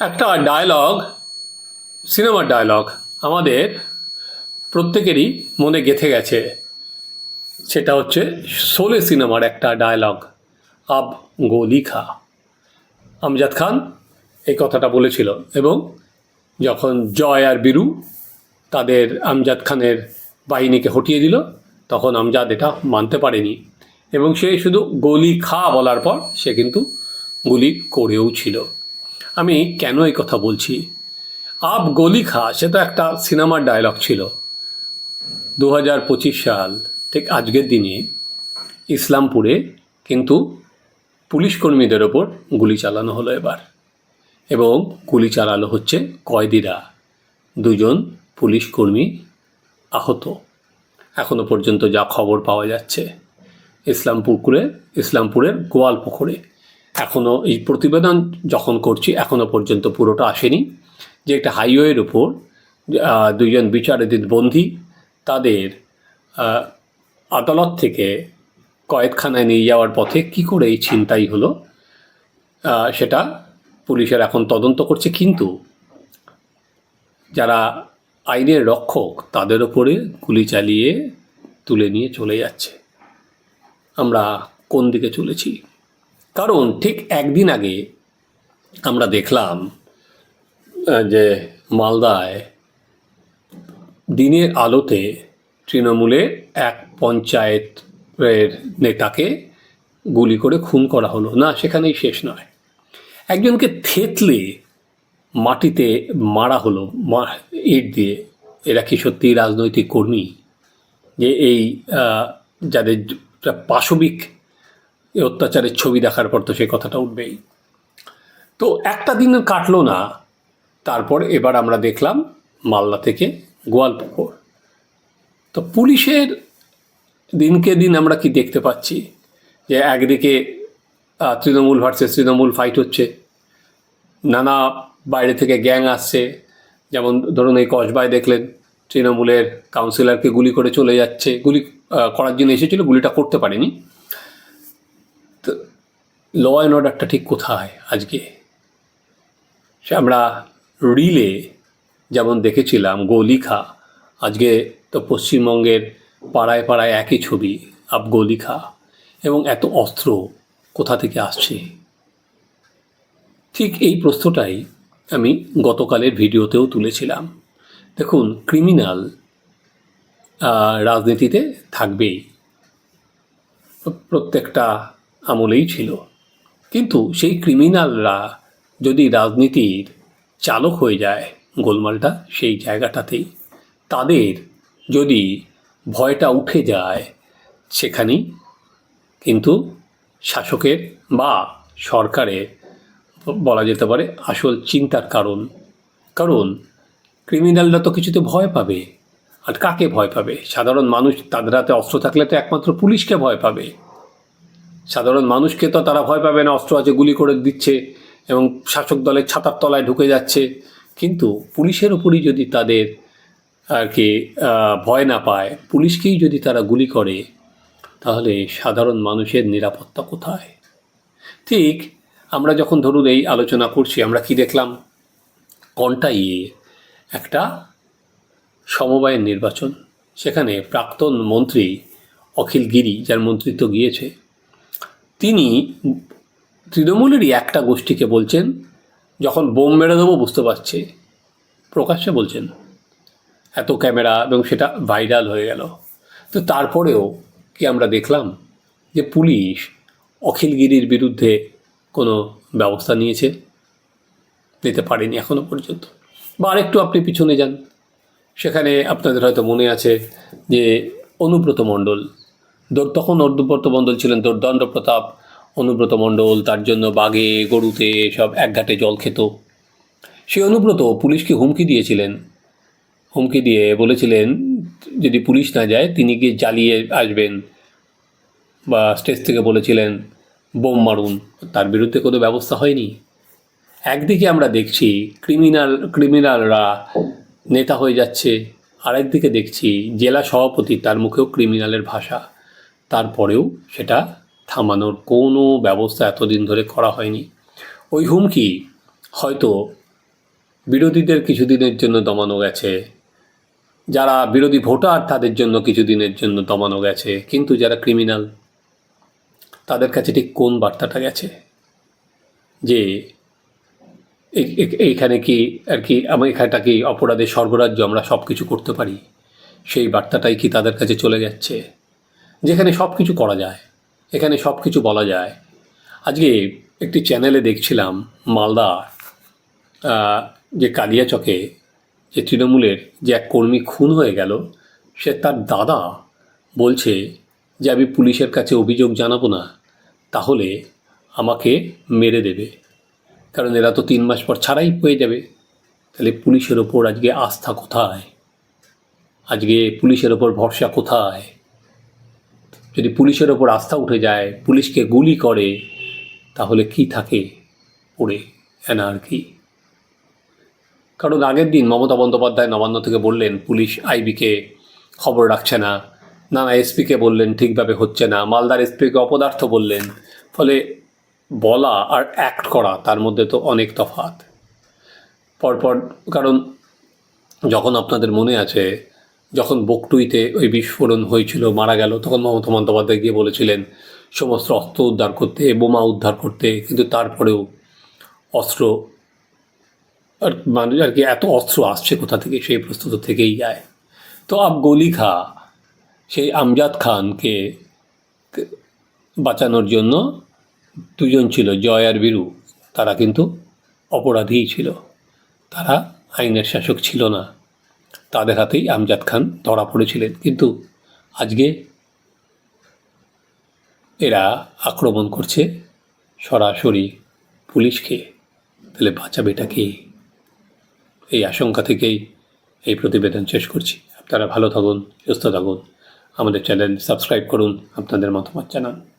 একটা ডায়লগ সিনেমার ডায়লগ আমাদের প্রত্যেকেরই মনে গেঁথে গেছে। সেটা হচ্ছে শোলে সিনেমার একটা ডায়লগ আব গোলি খা আমজাদ খান এই কথাটা বলেছিল এবং যখন জয় আর বীরু তাদের আমজাদ খানের বাহিনীকে হটিয়ে দিল, তখন আমজাদ এটা মানতে পারেনি এবং সে শুধু গলি খা বলার পর সে কিন্তু গুলি করেও ছিল। আমি কেন এই কথা বলছি? আব গলি খা, সে তো একটা সিনেমার ডায়লগ ছিল। দু হাজার পঁচিশ সাল, ঠিক আজকের দিনে, ইসলামপুরে কিন্তু পুলিশ কর্মীদের ওপর গুলি চালানো হলো এবার। এবং গুলি চালানো হচ্ছে কয়েদিরা, দুজন পুলিশ কর্মী আহত। এখনও পর্যন্ত যা খবর পাওয়া যাচ্ছে ইসলামপুকুরে ইসলামপুরের গোয়াল পুকুরে এখনও এই প্রতিবেদন যখন করছি এখনও পর্যন্ত পুরোটা আসেনি। যে একটা হাইওয়ের উপর দুজন বিচারাধীন বন্দী তাদের আদালত থেকে কয়েদখানায় নিয়ে যাওয়ার পথে কি করে এই ছিনতাই হলো সেটা পুলিশের এখন তদন্ত করছে। কিন্তু যারা আইনের রক্ষক, তাদের ওপরে গুলি চালিয়ে তুলে নিয়ে চলে যাচ্ছে। আমরা কোন দিকে চলেছি? কারণ ঠিক একদিন আগে আমরা দেখলাম যে মালদায় দিনের আলোতে তৃণমূলের এক পঞ্চায়েতের নেতাকে গুলি করে খুন করা হলো। না, সেখানেই শেষ নয়। একজনকে থেতলে মাটিতে মারা হলো ইট দিয়ে। এরা কি সত্যি রাজনৈতিক কর্মী? যে এই যাদের পাশবিক অত্যাচারের ছবি দেখার পর তো সেই কথাটা উঠবেই। তো একটা দিন কাটলো না, তারপর এবার আমরা দেখলাম মালদা থেকে গোয়ালপুকুর তো পুলিশের দিনকে দিন আমরা কি দেখতে পাচ্ছি? যে একদিকে তৃণমূল ভার্সেস তৃণমূল ফাইট হচ্ছে, নানা বাইরে থেকে গ্যাং আসছে, যেমন ধরুন এই কসবায় দেখলেন, তৃণমূলের কাউন্সিলরকে গুলি করে চলে যাচ্ছে, গুলি করার জন্য এসেছিল, গুলিটা করতে পারেনি। ল অ্যান্ড অর্ডারটা ঠিক কোথায় আজকে? সে আমরা রিলে যেমন দেখেছিলাম, গোলিখা, আজকে তো পশ্চিমবঙ্গের পাড়ায় পাড়ায় একই ছবি আব গোলিখা এবং এত অস্ত্র কোথা থেকে আসছে? ঠিক এই প্রশ্নটাই আমি গতকালের ভিডিওতেও তুলেছিলাম। দেখুন ক্রিমিনাল রাজনীতিতে থাকবেই। প্রত্যেকটা আমলেই ছিল। কিন্তু সেই ক্রিমিনালরা যদি রাজনীতির চালক হয়ে যায় গোলমালটা সেই জায়গাটাতেই, তাদের যদি ভয়টা উঠে যায় সেখানেই কিন্তু শাসকের বা সরকারের বলা যেতে পারে আসল চিন্তার কারণ। কারণ ক্রিমিনালরা তো কিছুতে ভয় পাবে। আর কাকে ভয় পাবে? সাধারণ মানুষ তাদের হাতে অস্ত্র থাকলে তো একমাত্র পুলিশকে ভয় পাবে। সাধারণ মানুষকে তো তারা ভয় পাবে না, অস্ত্র আছে, গুলি করে দিচ্ছে এবং শাসক দলের ছাতার তলায় ঢুকে যাচ্ছে। কিন্তু পুলিশের উপরই যদি তাদের আর কি ভয় না পায়, পুলিশকেই যদি তারা গুলি করে, তাহলে সাধারণ মানুষের নিরাপত্তা কোথায়? ঠিক আমরা যখন ধরুন এই আলোচনা করছি, আমরা কি দেখলাম? কন্টাইয়ে একটা সমবায়ের নির্বাচন। সেখানে প্রাক্তন মন্ত্রী অখিল গিরি, যার মন্ত্রিত্ব গিয়েছে তিনি তৃণমূলেরই একটা গোষ্ঠীকে বলছেন, যখন বোম মেরে দেবো বুঝতে পারছে, প্রকাশ্যে বলছেন, এত ক্যামেরা এবং সেটা ভাইরাল হয়ে গেল। তো তারপরেও কি আমরা দেখলাম যে পুলিশ অখিলগিরির বিরুদ্ধে কোনো ব্যবস্থা নিয়েছে, নিতে পারেনি এখনও পর্যন্ত। বা আরেকটু আপনি পিছনে যান, সেখানে আপনাদের হয়তো মনে আছে যে অনুব্রত মণ্ডল তখন অনুব্রত মণ্ডল ছিলেন দণ্ড প্রতাপ অনুব্রত মণ্ডল, তার জন্য বাঘে, গরুতে সব একঘাটে জল খেত। সেই অনুব্রত পুলিশকে হুমকি দিয়েছিলেন। হুমকি দিয়ে বলেছিলেন, যদি পুলিশ না যায়, তিনি গিয়ে জ্বালিয়ে আসবেন। বা স্টেজ থেকে বলেছিলেন, বোম মারুন। তার বিরুদ্ধে কোনো ব্যবস্থা হয়নি। একদিকে আমরা দেখছি ক্রিমিনাল, ক্রিমিনালরা নেতা হয়ে যাচ্ছে, আরেকদিকে দেখছি জেলা সভাপতি, তার মুখেও ক্রিমিনালের ভাষা। তারপরেও সেটা থামানোর কোনো ব্যবস্থা এতদিন ধরে করা হয়নি। ওই হুমকি হয়তো বিরোধীদের কিছুদিনের জন্য দমানো গেছে, যারা বিরোধী ভোটার তাদের জন্য কিছুদিনের জন্য দমানো গেছে, কিন্তু যারা ক্রিমিনাল তাদের কাছে ঠিক কোন বার্তাটা গেছে? যে এইখানে কি আর কি আমার এখানটা কি অপরাধের স্বর্গরাজ্য আমরা সব কিছু করতে পারি? সেই বার্তাটাই কি তাদের কাছে চলে যাচ্ছে? যেখানে সব কিছু করা যায়, এখানে সব কিছু বলা যায়। আজকে একটি চ্যানেলে দেখছিলাম মালদা যে কালিয়াচকে যে তৃণমূলের যে এক কর্মী খুন হয়ে গেল, সে তার দাদা বলছে যে, আমি পুলিশের কাছে অভিযোগ জানাব না, তাহলে আমাকে মেরে দেবে। কারণ এরা তো তিন মাস পর ছাড়াই পেয়ে যাবে। তাহলে পুলিশের ওপর আজকে আস্থা কোথায়? আজকে পুলিশের ওপর ভরসা কোথায়? যদি পুলিশের ওপর আস্থা উঠে যায়, পুলিশকে গুলি করে, তাহলে কি থাকে পড়ে এনার্কি? কারণ আগের দিন মমতা বন্দ্যোপাধ্যায় নবান্ন থেকে বললেন, পুলিশ আইবিকে খবর রাখছে না। নানা এসপিকে বললেন, ঠিকভাবে হচ্ছে না। মালদার এসপিকে অপদার্থ বললেন, ফলে বলা আর অ্যাক্ট করা, তার মধ্যে তো অনেক তফাৎ। পরপর, কারণ যখন আপনাদের মনে আছে যখন বকটুইতে ওই বিস্ফোরণ হয়েছিল, মারা গেল, তখন মমতা বন্দ্যোপাধ্যায় গিয়ে বলেছিলেন, সমস্ত অস্ত্র উদ্ধার করতে, বোমা উদ্ধার করতে, কিন্তু তারপরেও অস্ত্র আর মানুষ আর কি এত অস্ত্র আসছে কোথা থেকে? সেই প্রস্তুত থেকেই যায়। তো আব গলি খা সেই আমজাদ খানকে বাঁচানোর জন্য দুজন ছিল, জয় আর বীরু। তারা কিন্তু অপরাধীই ছিল। তারা আইনের শাসক ছিল না। তাদের হাতেই আমজাদ খান ধরা পড়েছিলেন। কিন্তু আজকে এরা আক্রমণ করছে সরাসরি পুলিশকে। তাহলে বাঁচাবেটা কে এই আশঙ্কা থেকেই এই প্রতিবেদন শেষ করছি। আপনারা ভালো থাকুন, সুস্থ থাকুন। আমাদের চ্যানেল সাবস্ক্রাইব করুন, আপনাদের মতামত জানান।